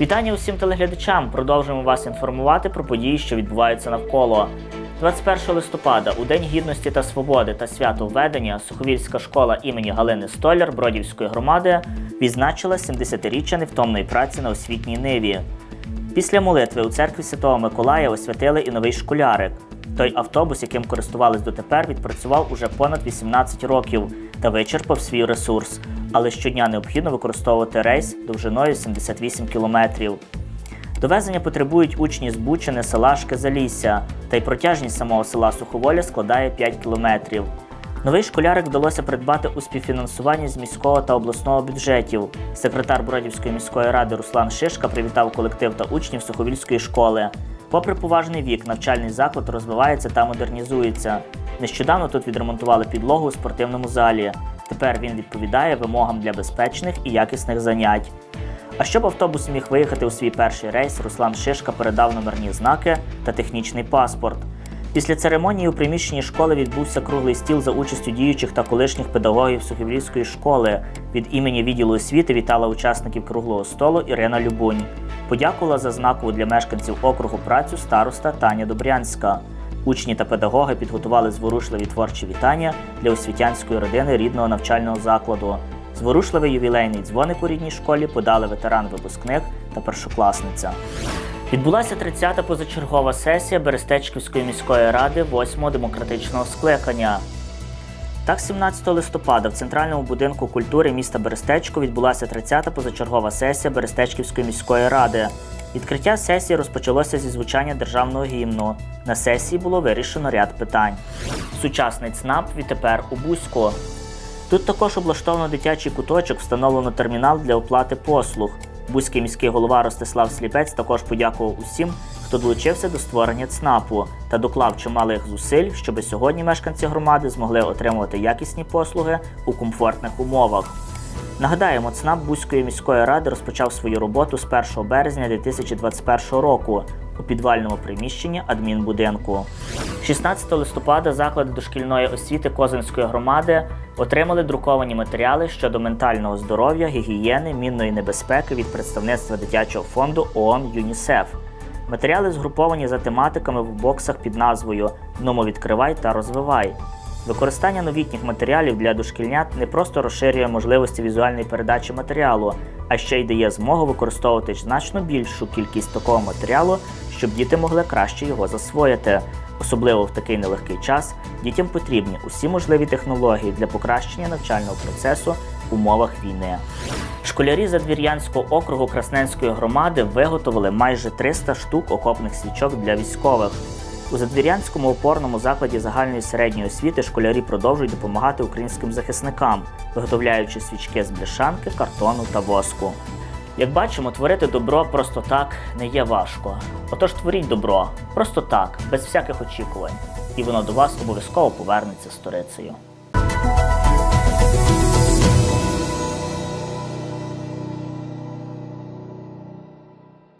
Вітання усім телеглядачам. Продовжуємо вас інформувати про події, що відбуваються навколо. 21 листопада, у День гідності та свободи та свято введення, Суховільська школа імені Галини Столяр Бродівської громади відзначила 70-річчя невтомної праці на освітній ниві. Після молитви у церкві Святого Миколая освятили і новий школярик. Той автобус, яким користувались дотепер, відпрацював уже понад 18 років та вичерпав свій ресурс, але щодня необхідно використовувати рейс довжиною 78 кілометрів. Довезення потребують учні з Бучини, села Шкезалісся, та й протяжність самого села Суховоля складає 5 кілометрів. Новий школярик вдалося придбати у співфінансуванні з міського та обласного бюджетів. Секретар Бродівської міської ради Руслан Шишка привітав колектив та учнів Суховільської школи. Попри поважний вік, навчальний заклад розвивається та модернізується. Нещодавно тут відремонтували підлогу у спортивному залі. Тепер він відповідає вимогам для безпечних і якісних занять. А щоб автобус міг виїхати у свій перший рейс, Руслан Шишка передав номерні знаки та технічний паспорт. Після церемонії у приміщенні школи відбувся круглий стіл за участю діючих та колишніх педагогів Сухівлівської школи. Від імені відділу освіти вітала учасників круглого столу Ірина Любунь. Подякувала за знакову для мешканців округу працю староста Таня Добрянська. Учні та педагоги підготували зворушливі творчі вітання для освітянської родини рідного навчального закладу. Зворушливий ювілейний дзвоник у рідній школі подали ветеран-випускник та першокласниця. Відбулася 30-та позачергова сесія Берестечківської міської ради 8-го демократичного скликання. Так, 17 листопада в центральному будинку культури міста Берестечко відбулася 30-та позачергова сесія Берестечківської міської ради. Відкриття сесії розпочалося зі звучання державного гімну. На сесії було вирішено ряд питань. Сучасний ЦНАП відтепер у Бузьку. Тут також облаштовано дитячий куточок, встановлено термінал для оплати послуг. Бузький міський голова Ростислав Сліпець також подякував усім, хто долучився до створення ЦНАПу та доклав чималих зусиль, щоб сьогодні мешканці громади змогли отримувати якісні послуги у комфортних умовах. Нагадаємо, ЦНАП Бузької міської ради розпочав свою роботу з 1 березня 2021 року у підвальному приміщенні адмінбудинку. 16 листопада заклади дошкільної освіти Козинської громади отримали друковані матеріали щодо ментального здоров'я, гігієни, мінної небезпеки від представництва дитячого фонду ООН ЮНІСЕФ. Матеріали згруповані за тематиками в боксах під назвою Дному відкривай та розвивай. Використання новітніх матеріалів для дошкільнят не просто розширює можливості візуальної передачі матеріалу, а ще й дає змогу використовувати значно більшу кількість такого матеріалу, щоб діти могли краще його засвоїти. Особливо в такий нелегкий час дітям потрібні усі можливі технології для покращення навчального процесу в умовах війни. Школярі Задвір'янського округу Красненської громади виготовили майже 300 штук окопних свічок для військових. У Задвір'янському опорному закладі загальної середньої освіти школярі продовжують допомагати українським захисникам, виготовляючи свічки з бляшанки, картону та воску. Як бачимо, творити добро просто так не є важко. Отож творіть добро просто так, без всяких очікувань, і воно до вас обов'язково повернеться сторицею.